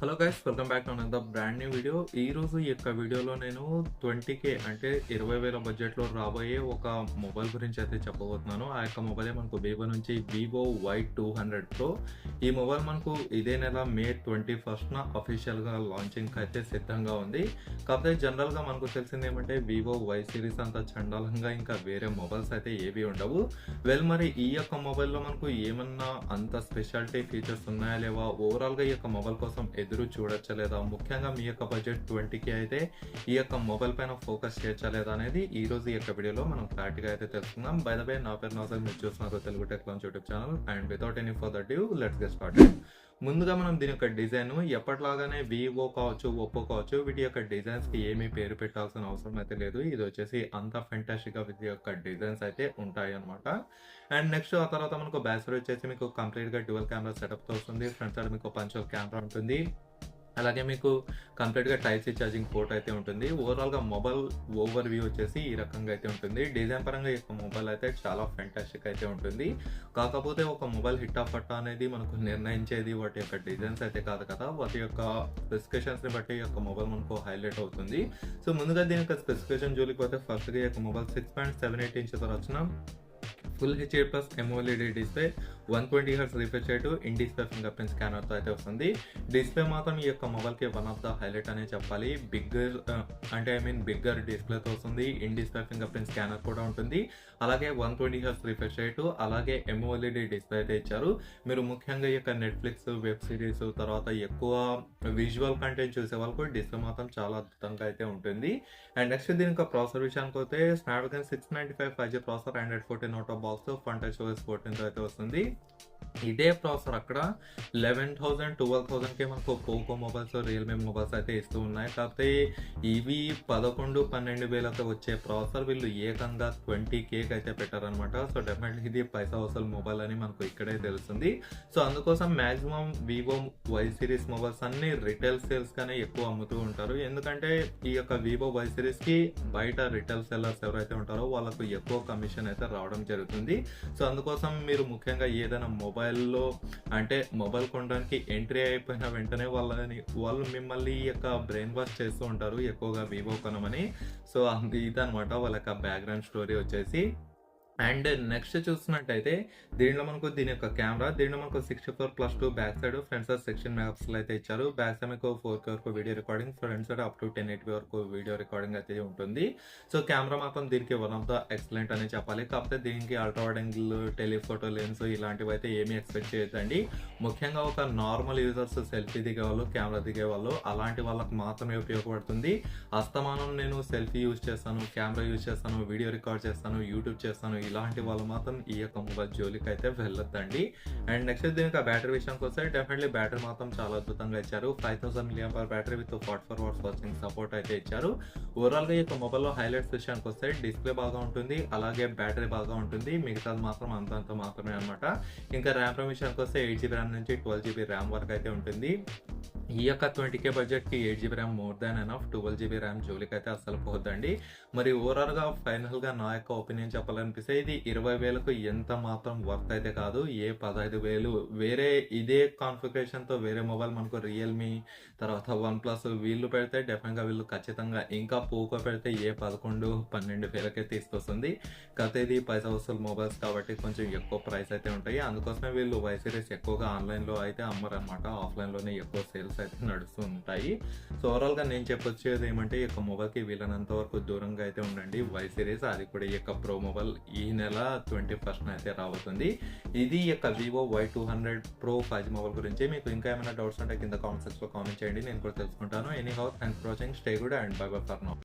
Hello guys welcome back to another brand new video ఈ రోజు ఈ యొక్క వీడియోలో నేను ట్వంటీ కే అంటే ఇరవై వేల బడ్జెట్లో రాబోయే ఒక మొబైల్ గురించి అయితే చెప్పబోతున్నాను. ఆ యొక్క మొబైల్ మనకు వివో నుంచి Vivo Y two hundred pro ఈ మొబైల్ మనకు ఇదే నెల మే ట్వంటీ ఫస్ట్న అఫీషియల్గా లాంచింగ్ అయితే సిద్ధంగా ఉంది. కాకపోతే జనరల్గా మనకు తెలిసింది ఏమంటే వివో వై సిరీస్ అంత చండాలంగా ఇంకా వేరే మొబైల్స్ అయితే ఏవి ఉండవు. వెల్ మరి ఈ యొక్క మొబైల్లో మనకు ఏమన్నా అంత స్పెషాలిటీ ఫీచర్స్ ఉన్నాయా లేవా? ఓవరాల్గా ఈ యొక్క మొబైల్ కోసం ఎదురు చూడొచ్చలేదా? ముఖ్యంగా మీ యొక్క బడ్జెట్ ట్వంటీకి అయితే ఈ యొక్క మొబైల్ పైన ఫోకస్ చేయొచ్చా అనేది ఈ రోజు ఈ యొక్క వీడియోలో మనం క్లారిటీగా అయితే తెలుసుకుందాం. బై ద బై నా పేరు నాసర్ మీరు చూస్తున్నారు Telugu tech launch YouTube channel. And without any further due let's get started ముందుగా మనం దీని యొక్క డిజైన్ ఎప్పటిలాగానే వివో కావచ్చు ఒప్పో కావచ్చు వీటి యొక్క డిజైన్స్కి ఏమీ పేరు పెట్టాల్సిన అవసరం అయితే లేదు. ఇది వచ్చేసి అంత ఫెంటాస్టిక్గా వీటి యొక్క డిజైన్స్ అయితే ఉంటాయి అనమాట అండ్ నెక్స్ట్ ఆ తర్వాత మనకు బ్యాక్ సైడ్ వచ్చేసి మీకు కంప్లీట్గా డ్యువల్ కెమెరా సెటప్తో వస్తుంది. ఫ్రంట్ సైడ్ మీకు పంచువల్ కెమెరా ఉంటుంది. అలాగే మీకు కంప్లీట్గా టైప్ సి ఛార్జింగ్ పోర్ట్ అయితే ఉంటుంది. ఓవరాల్గా మొబైల్ ఓవర్ వ్యూ వచ్చేసి ఈ రకంగా అయితే ఉంటుంది. డిజైన్ పరంగా ఈ యొక్క మొబైల్ అయితే చాలా ఫెంటాస్టిక్ అయితే ఉంటుంది. కాకపోతే ఒక మొబైల్ హిట్ ఆఫ్ పట్టా అనేది మనకు నిర్ణయించేది వాటి యొక్క డిజైన్స్ అయితే కాదు కదా. వాటి యొక్క స్పెసిఫికేషన్స్ని బట్టి ఈ యొక్క మొబైల్ మనకు హైలైట్ అవుతుంది. సో ముందుగా దీని యొక్క స్పెసిఫికేషన్ జోలికి పోతే ఫస్ట్గా ఈ యొక్క mobile six point seven eight inches వచ్చిన full HD plus AMOLED display one twenty hertz refresh rate in display fingerprint స్కానర్తో అయితే వస్తుంది. డిస్ప్లే మాత్రం ఈ యొక్క మొబైల్కి వన్ ఆఫ్ ద హైలైట్ అనే చెప్పాలి. బిగ్గర్ అంటే ఐ మీన్ బిగ్గర్ డిస్ప్లేతో వస్తుంది. In display finger print scanner కూడా ఉంటుంది. అలాగే one twenty hertz refresh rate అలాగే ఎంఓఎల్ఈడి డిస్ప్లే అయితే ఇచ్చారు. మీరు ముఖ్యంగా ఈ యొక్క నెట్ఫ్లిక్స్ వెబ్ సిరీస్ తర్వాత ఎక్కువ విజువల్ కంటెంట్ చూసే వాళ్ళకు డిస్ప్లే మాత్రం చాలా అద్భుతంగా అయితే ఉంటుంది. అండ్ నెక్స్ట్ దీని యొక్క ప్రాసెసర్ విషయానికి అయితే Snapdragon six ninety five five G processor hundred fourteen out of box Funtouch OS ఫోర్టీన్తో అయితే వస్తుంది. ఇదే ప్రాసెసర్ అక్కడ లెవెన్ థౌసండ్ ట్వెల్వ్ థౌసండ్కే మనకు పోకో మొబైల్స్ రియల్మీ మొబైల్స్ అయితే ఇస్తూ ఉన్నాయి. కాకపోతే ఇవి పదకొండు పన్నెండు వేలతో వచ్చే ప్రాసెసర్ వీళ్ళు ఏకంగా ట్వంటీ కేక్ అయితే పెట్టారనమాట సో డెఫినెట్లీ ఇది పైసా వసూలు మొబైల్ అని మనకు ఇక్కడే తెలుస్తుంది. సో అందుకోసం maximum Vivo Y series mobiles అన్ని రిటైల్ సేల్స్ కానీ ఎక్కువ అమ్ముతూ ఉంటారు. ఎందుకంటే ఈ యొక్క వివో వై సిరీస్కి బయట రిటైల్ సెల్లర్స్ ఎవరైతే ఉంటారో వాళ్ళకు ఎక్కువ కమిషన్ అయితే రావడం జరుగుతుంది. సో అందుకోసం మీరు ముఖ్యంగా ఏదైనా మొబైల్లో అంటే మొబైల్ కొనడానికి ఎంట్రీ అయిపోయిన వెంటనే వాళ్ళని వాళ్ళు మిమ్మల్ని యొక్క బ్రెయిన్ వాష్ చేస్తూ ఉంటారు ఎక్కువగా వివో కొనమని. సో అది ఇదనమాట వాళ్ళ యొక్క బ్యాక్గ్రౌండ్ స్టోరీ వచ్చేసి. అండ్ నెక్స్ట్ చూసినట్టయితే దీంట్లో మనకు దీని యొక్క కెమెరా దీంట్లో మనకు sixty four plus two back side front side section megapixel అయితే ఇచ్చారు. బ్యాక్ సైడ్ మీకు ఫోర్ కే వరకు video recording front side up to ten eight వరకు వీడియో రికార్డింగ్ అయితే ఉంటుంది. సో కెమెరా మాత్రం దీనికి వన్ ఆఫ్ ద ఎక్సలెంట్ అని చెప్పాలి. కాకపోతే దీనికి ultra wide angle telephoto lens ఇలాంటివి అయితే ఏమీ ఎక్స్పెక్ట్ చేయొద్దండి. ముఖ్యంగా ఒక నార్మల్ యూజర్స్ సెల్ఫీ దిగేవాళ్ళు కెమెరా దిగేవాళ్ళు అలాంటి వాళ్ళకి మాత్రమే ఉపయోగపడుతుంది. అస్తమానం నేను సెల్ఫీ యూజ్ చేస్తాను కెమెరా యూజ్ చేస్తాను వీడియో రికార్డ్ చేస్తాను యూట్యూబ్ చేస్తాను ఇలాంటి వాళ్ళు మాత్రం ఈ యొక్క మొబైల్ జోలికి అయితే వెళ్ళొద్దండి అండ్ నెక్స్ట్ దీనికి బ్యాటరీ విషయానికి వస్తే డెఫినెట్లీ బ్యాటరీ మాత్రం చాలా అద్భుతంగా ఇచ్చారు. Five thousand milliamp per battery with forty four watts watching support అయితే ఇచ్చారు. ఓవరాల్గా ఈ యొక్క మొబైల్లో హైలైట్స్ విషయానికి వస్తే డిస్ప్లే బాగా ఉంటుంది అలాగే బ్యాటరీ బాగా ఉంటుంది. మిగతాది మాత్రం అంతంత మాత్రమే అనమాట ఇంకా ర్యామ్ ర్యామ్ విషయానికి వస్తే ఎయిట్ జీబీ ర్యామ్ నుంచి ట్వెల్వ్ జీబీ ర్యామ్ వరకు అయితే ఉంటుంది. ఈ యొక్క ట్వంటీ కే బడ్జెట్కి eight GB RAM more than enough twelve GB RAM జోలికి అయితే అస్సలు పోద్దండి. మరి ఓవరాల్గా ఫైనల్గా నా యొక్క ఒపీనియన్ చెప్పాలనిపిస్తే ఇది ఇరవై వేలకు ఎంత మాత్రం వర్త్ అయితే కాదు. ఏ పదహైదు వేలు వేరే ఇదే కాన్ఫిగరేషన్తో వేరే మొబైల్ మనకు రియల్మీ తర్వాత వన్ ప్లస్ వీళ్ళు పెడితే డెఫినెట్గా వీళ్ళు ఖచ్చితంగా ఇంకా పోకో పెడితే ఏ పదకొండు పన్నెండు వేలకే తీసుకొస్తుంది. కాకపోతే పైసా వసూలు మొబైల్స్ కాబట్టి కొంచెం ఎక్కువ ప్రైస్ అయితే ఉంటాయి. అందుకోసమే వీళ్ళు వై సిరీస్ ఎక్కువగా ఆన్లైన్లో అయితే అమ్మరనమాట ఆఫ్లైన్లోనే ఎక్కువ సేల్స్ అయితే నడుస్తూ ఉంటాయి. సో ఓవరాల్గా నేను చెప్పొచ్చేది ఏమంటే ఈ యొక్క మొబైల్కి వీలైనంత వరకు దూరంగా అయితే ఉండండి. వై సిరీస్ అది కూడా ఈ యొక్క ప్రో మొబైల్ ఈ నెల ట్వంటీ ఫస్ట్న అయితే రాబోతుంది. ఇది యొక్క Vivo Y two hundred pro five G mobile గురించి. మీకు ఇంకా ఏమైనా డౌట్స్ ఉంటే కింద కామెంట్ సెక్స్లో కామెంట్ చేయండి. నేను కూడా తెలుసుకుంటాను. Anyhow thanks for watching stay good and bye bye for now